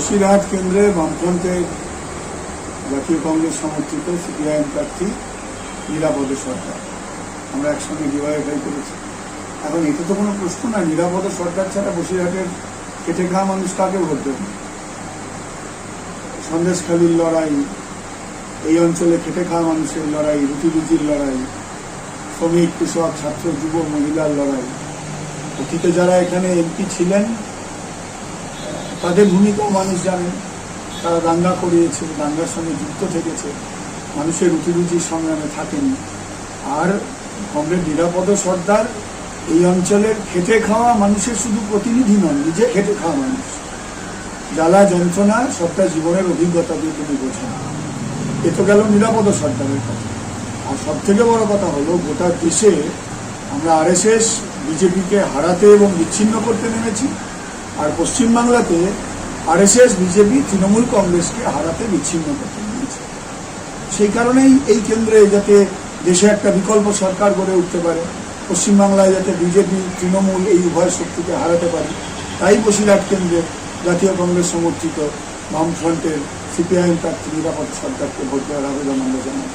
বসিরহাট কেন্দ্রে বামফ্রন্টের জাতীয় কংগ্রেস সমর্থিত সিপিআইএম প্রার্থী নিরাপদে সরকার। আমরা একসঙ্গে ডিওয়াইফাই করেছি। এখন এটা তো কোনো প্রশ্ন না নিরাপদ সরকার ছাড়া বসিরহাটের কেটে খাওয়া মানুষ কাকে ভোট দেবে? সন্দেশখালীর লড়াই, এই অঞ্চলে খেটে খাওয়া মানুষের লড়াই রুটি রুটির লড়াই, শ্রমিক, কৃষক, ছাত্র যুব মহিলার লড়াই। অতীতে যারা এখানে এমপি ছিলেন তাদের ভূমিকাও মানুষ জানেন তারা দাঙ্গা করিয়েছে, দাঙ্গার সঙ্গে যুক্ত থেকেছে। মানুষের রুটি রুচির সংগ্রামে থাকেনি। আর কমরেড নিরাপদ সর্দার, এই অঞ্চলের খেটে খাওয়া মানুষের শুধু প্রতিনিধি নন নিজে খেটে খাওয়া মানুষ। জ্বালা যন্ত্রণা সবটা জীবনের অভিজ্ঞতা দিয়ে তিনি বোঝেন এ তো গেল নিরাপদ সরকারের কথা। আর সব থেকে বড় কথা হলো, গোটা দেশে আমরা আরএসএস, বিজেপিকে হারাতে এবং বিচ্ছিন্ন করতে নেমেছি। আর পশ্চিমবাংলাতে আরএসএস, বিজেপি, তৃণমূল কংগ্রেসকে হারাতে বিচ্ছিন্ন করতে নেমেছে সেই কারণেই এই কেন্দ্রে যাতে দেশে একটা বিকল্প সরকার গড়ে উঠতে পারে, পশ্চিমবাংলায় যাতে বিজেপি, তৃণমূল এই উভয় শক্তিকে হারাতে পারে, তাই বসিরহাট কেন্দ্রে জাতীয় কংগ্রেস সমর্থিত বামফ্রন্টের সিপিআইএম প্রার্থী নিরাপদ সরকারকে ভোট দেওয়ার আবেদন আমরা জানাই।